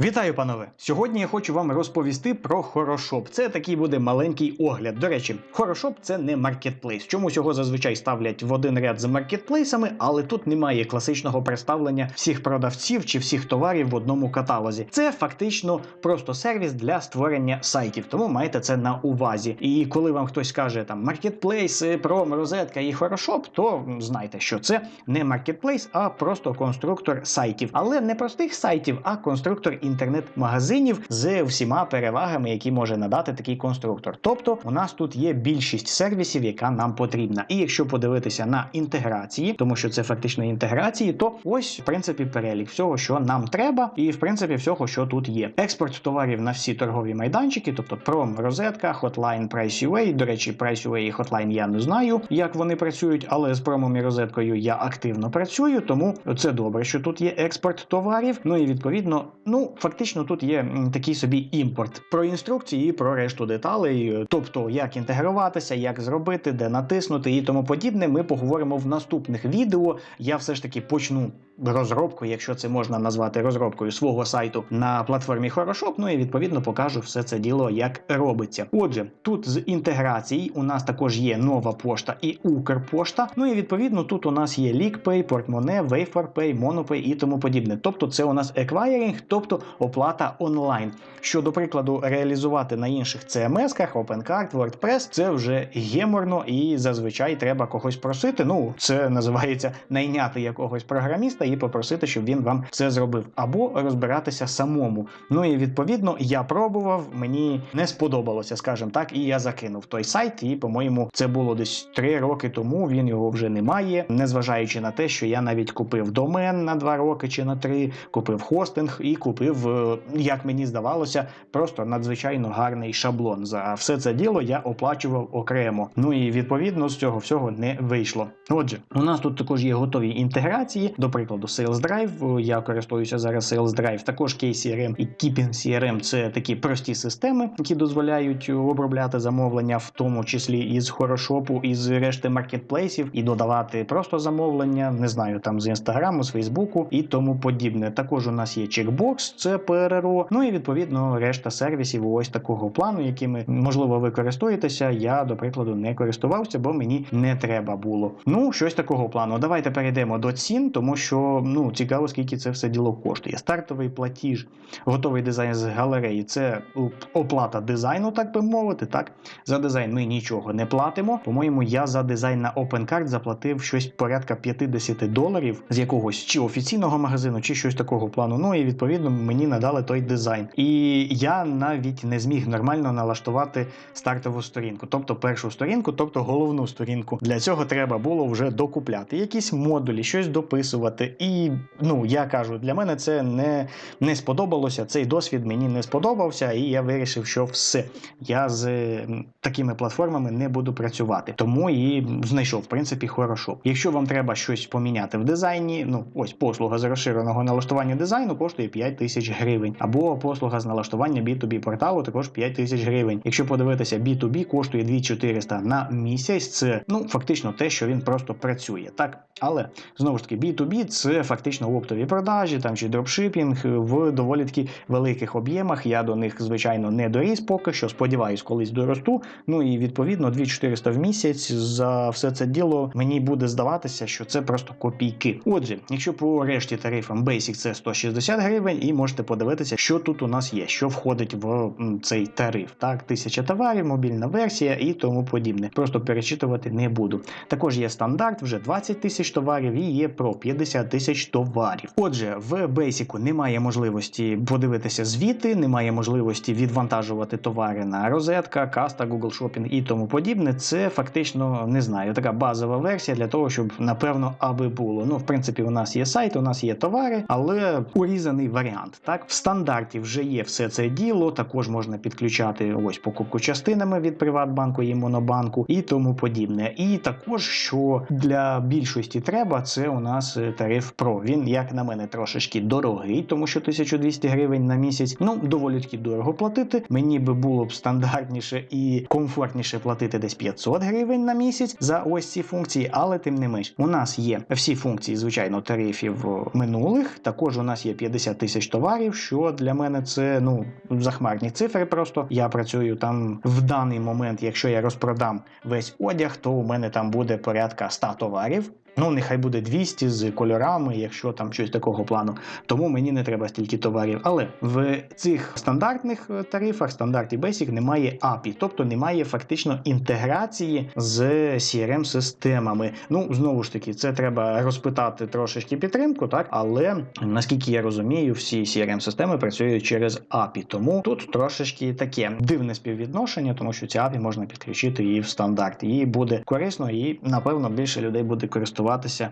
Вітаю, панове! Сьогодні я хочу вам розповісти про Хорошоп. Це такий буде маленький огляд. До речі, Хорошоп це не маркетплейс. Чомусь його зазвичай ставлять в один ряд з маркетплейсами, але тут немає класичного представлення всіх продавців чи всіх товарів в одному каталозі. Це фактично просто сервіс для створення сайтів, тому маєте це на увазі. І коли вам хтось каже там маркетплейс, пром, розетка і Хорошоп, то знайте, що це не маркетплейс, а просто конструктор сайтів. Але не простих сайтів, а конструктор інтернет-магазинів з всіма перевагами, які може надати такий конструктор. Тобто, у нас тут є більшість сервісів, яка нам потрібна. І якщо подивитися на інтеграції, тому що це фактично інтеграції, то ось в принципі перелік всього, що нам треба, і в принципі всього, що тут є. Експорт товарів на всі торгові майданчики, тобто Prom, розетка, Hotline, PriceUA. До речі, PriceUA і Hotline я не знаю, як вони працюють, але з промом і розеткою я активно працюю, тому це добре, що тут є експорт товарів. Ну і відповідно, ну фактично тут є такий собі імпорт про інструкції і про решту деталей, е, тобто як інтегруватися, як зробити, де натиснути і тому подібне. Ми поговоримо в наступних відео. Я все ж таки почну розробку, якщо це можна назвати розробкою свого сайту на платформі Хорошоп. Ну і відповідно покажу все це діло, як робиться. Отже, тут з інтеграцій у нас також є нова пошта і Укрпошта. Ну і відповідно тут у нас є LeakPay, Портмоне, WaferPay, MonoPay і тому подібне. Тобто, це у нас еквайринг, тобто оплата онлайн. Що, до прикладу, реалізувати на інших CMS-ках, OpenCard, WordPress, це вже геморно і зазвичай треба когось просити. Ну, це називається найняти якогось програміста і попросити, щоб він вам все зробив, або розбиратися самому. Ну і відповідно я пробував, мені не сподобалося, скажімо так, і я закинув той сайт. І, по-моєму, це було десь три роки тому. Він його вже немає, незважаючи на те, що я навіть купив домен на два роки чи на три, купив хостинг і купив, е, як мені здавалося, просто надзвичайно гарний шаблон. За все це діло я оплачував окремо. Ну і відповідно з цього всього не вийшло. Отже, у нас тут також є готові інтеграції, до прикладу, Sales Drive. Я користуюся зараз Sales Drive, також KCRM і Keeping CRM – це такі прості системи, які дозволяють обробляти замовлення, в тому числі із Хорошопу, із решти маркетплейсів, і додавати просто замовлення, не знаю, там з інстаграму, з Фейсбуку і тому подібне. Також у нас є чекбокс, це ПРРО. Ну і відповідно решта сервісів ось такого плану, якими можливо ви користуєтеся. Я, до прикладу, не користувався, бо мені не треба було. Ну, щось такого плану. Давайте перейдемо до цін, тому що ну цікаво, скільки це все діло коштує. Стартовий платіж, готовий дизайн з галереї. Це оплата дизайну, так би мовити. Так за дизайн ми нічого не платимо. По-моєму, я за дизайн на OpenCard заплатив щось порядка 50 доларів з якогось чи офіційного магазину, чи щось такого плану. Ну і відповідно мені надали той дизайн. І я навіть не зміг нормально налаштувати стартову сторінку, тобто першу сторінку, тобто головну сторінку. Для цього треба було вже докупляти якісь модулі, щось дописувати. І ну я кажу, для мене це не, не сподобалося. Цей досвід мені не сподобався, і я вирішив, що все. Я з такими платформами не буду працювати. Тому і знайшов, в принципі, хорошо. Якщо вам треба щось поміняти в дизайні, ну ось послуга з розширеного налаштування дизайну коштує 5 тисяч гривень, або послуга з налаштування B2B порталу також 5 тисяч гривень. Якщо подивитися, B2B коштує 2400 на місяць. Це ну фактично те, що він просто працює, так. Але знову ж таки, B2B це фактично оптові продажі там чи дропшипінг в доволі таки великих об'ємах. Я до них звичайно не доріс поки що. Сподіваюсь, колись доросту. Ну і відповідно 2400 в місяць за все це діло мені буде здаватися, що це просто копійки. Отже, якщо по решті тарифам Basic це 160 гривень, і можете подивитися, що тут у нас є, що входить в цей тариф. Так, тисяча товарів, мобільна версія і тому подібне. Просто перечитувати не буду. Також є стандарт, вже 20 тисяч товарів, і є про 50 тисяч товарів. Отже, в Basic немає можливості подивитися звіти, немає можливості відвантажувати товари на розетка, каста, Google Shopping і тому подібне. Це фактично не знаю, така базова версія для того, щоб напевно аби було. Ну, в принципі, у нас є сайт, у нас є товари, але урізаний варіант. Так, в стандарті вже є все це діло. Також можна підключати ось покупку частинами від Приватбанку і Монобанку і тому подібне. І також, що для більшості треба, це у нас тариф тариф Pro. Він, як на мене, трошечки дорогий, тому що 1200 гривень на місяць. Ну, доволі таки дорого платити. Мені би було б стандартніше і комфортніше платити десь 500 гривень на місяць за ось ці функції, але тим не менш, у нас є всі функції, звичайно, тарифів е, минулих. Також у нас є 50 тисяч товарів, що для мене це ну захмарні цифри. Просто я працюю там в даний момент. Якщо я розпродам весь одяг, то у мене там буде порядка 100 товарів. Ну, нехай буде 200 з кольорами, якщо там щось такого плану. Тому мені не треба стільки товарів. Але в цих стандартних е, тарифах, стандарті Basic, немає API, тобто немає фактично інтеграції з CRM-системами. Ну, знову ж таки, це треба розпитати трошечки підтримку, так але наскільки я розумію, всі CRM-системи працюють через API. Тому тут трошечки таке дивне співвідношення, тому що ці API можна підключити і в стандарт. І буде корисно, і напевно більше людей буде користуватися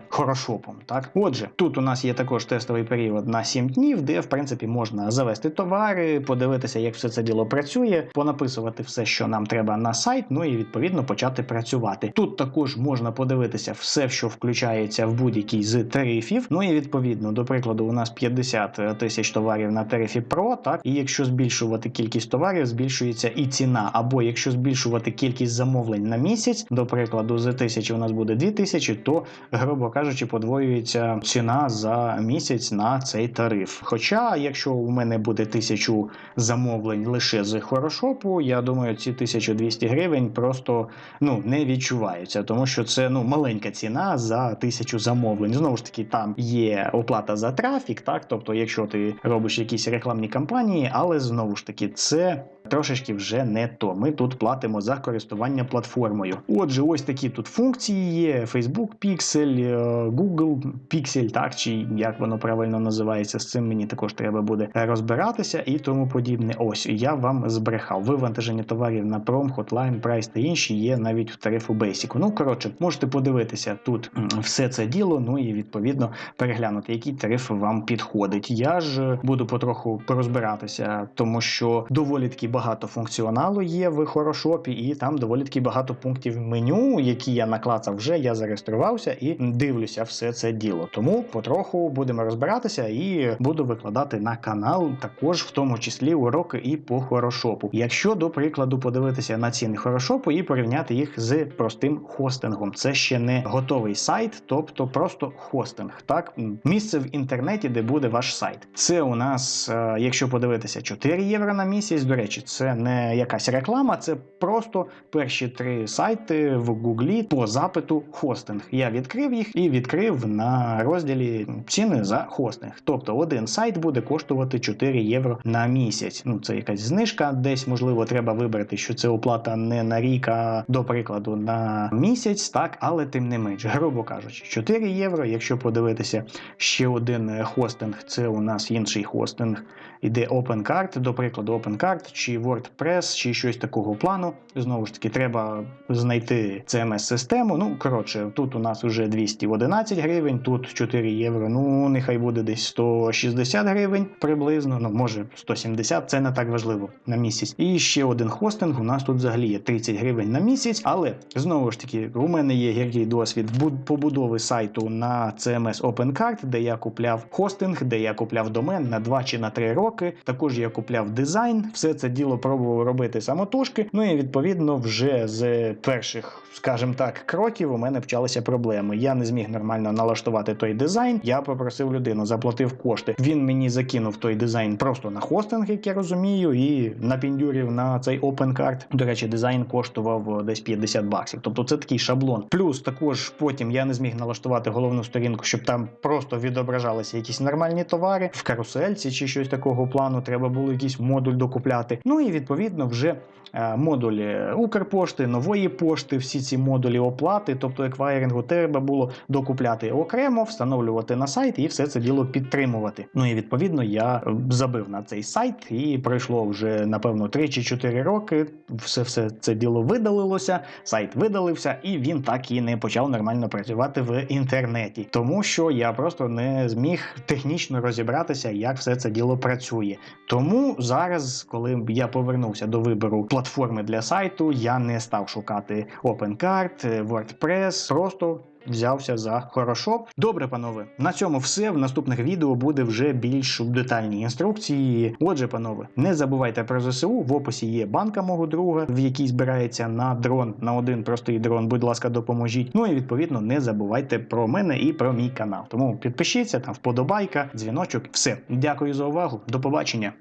хорошопом. Так, отже, тут у нас є також тестовий період на 7 днів, де в принципі можна завести товари, подивитися, як все це діло працює, понаписувати все, що нам треба на сайт, ну і відповідно почати працювати. Тут також можна подивитися все, що включається в будь-який з тарифів. Ну і відповідно, до прикладу, у нас 50 тисяч товарів на тарифі Pro, так і якщо збільшувати кількість товарів, збільшується і ціна. Або якщо збільшувати кількість замовлень на місяць, до прикладу, з тисячі у нас буде 2000, то грубо кажучи, подвоюється ціна за місяць на цей тариф. Хоча, якщо у мене буде тисячу замовлень лише з хорошопу, я думаю, ці 1200 гривень просто ну не відчуваються, тому що це ну маленька ціна за тисячу замовлень. Знову ж таки, там є оплата за трафік, так тобто, якщо ти робиш якісь рекламні кампанії, але знову ж таки, це трошечки вже не то. Ми тут платимо за користування платформою. Отже, ось такі тут функції є: Facebook Pixel, е, Google Pixel, так чи як воно правильно називається. З цим мені також треба буде розбиратися і тому подібне. Ось я вам збрехав. Вивантаження товарів на Prom, Hotline, Price та інші є навіть в тарифу Basic. Ну коротше, можете подивитися тут все це діло. Ну і відповідно переглянути, який тариф вам підходить. Я ж буду потроху порозбиратися, тому що доволі таки багато функціоналу є в хорошопі, і там доволі таки багато пунктів меню, які я наклацав вже. Я зареєструвався і дивлюся все це діло. Тому потроху будемо розбиратися і буду викладати на канал також, в тому числі уроки і по хорошопу. Якщо до прикладу подивитися на ціни хорошопу і порівняти їх з простим хостингом, це ще не готовий сайт, тобто просто хостинг. Так, місце в інтернеті, де буде ваш сайт. Це у нас, е, якщо подивитися, 4 євро на місяць. До речі, це не якась реклама, це просто перші три сайти в Гуглі по запиту хостинг. Я відкрив їх і відкрив на розділі ціни за хостинг. Тобто один сайт буде коштувати 4 євро на місяць. Ну це якась знижка. Десь можливо треба вибрати, що це оплата не на рік, а до прикладу на місяць, так, але тим не менш, грубо кажучи, 4 євро. Якщо подивитися ще один хостинг, це у нас інший хостинг. Іде OpenCard, до прикладу, OpenCard чи WordPress, чи щось такого плану. Знову ж таки, треба знайти CMS-систему. Ну, коротше, тут у нас вже 211 гривень, тут 4 євро. Ну, нехай буде десь 160 гривень приблизно, ну може 170, це не так важливо на місяць. І ще один хостинг. У нас тут взагалі є 30 гривень на місяць. Але знову ж таки, у мене є гіркий досвід побудови сайту на CMS OpenCard, де я купляв хостинг, де я купляв домен на 2 чи на 3 роки. Також я купляв дизайн, все це діло пробував робити самотужки. Ну і відповідно, вже з перших, скажімо так, кроків у мене почалися проблеми. Я не зміг нормально налаштувати той дизайн. Я попросив людину, заплатив кошти. Він мені закинув той дизайн просто на хостинг, як я розумію, і напіндюрів на цей OpenCard. До речі, дизайн коштував десь 50 баксів. Тобто це такий шаблон. Плюс також потім я не зміг налаштувати головну сторінку, щоб там просто відображалися якісь нормальні товари в карусельці чи щось такого плану. Треба було якийсь модуль докупляти. Ну і відповідно вже е, модулі Укрпошти, нової пошти, всі ці модулі оплати, тобто еквайрингу, треба було докупляти окремо, встановлювати на сайт і все це діло підтримувати. Ну і відповідно я забив на цей сайт, і пройшло вже напевно 3 чи 4 роки. Все все це діло видалилося, сайт видалився, і він так і не почав нормально працювати в інтернеті, тому що я просто не зміг технічно розібратися, як все це діло працює. Тому зараз, коли я повернувся до вибору платформи для сайту, я не став шукати OpenCard, WordPress, просто взявся за хорошо. Добре, панове, на цьому все. В наступних відео буде вже більш детальні інструкції. Отже, панове, не забувайте про ЗСУ. В описі є банка мого друга, в якій збирається на дрон, на один простий дрон. Будь ласка, допоможіть. Ну і відповідно не забувайте про мене і про мій канал. Тому підпишіться там, вподобайка, дзвіночок. Все. Дякую за увагу. До побачення.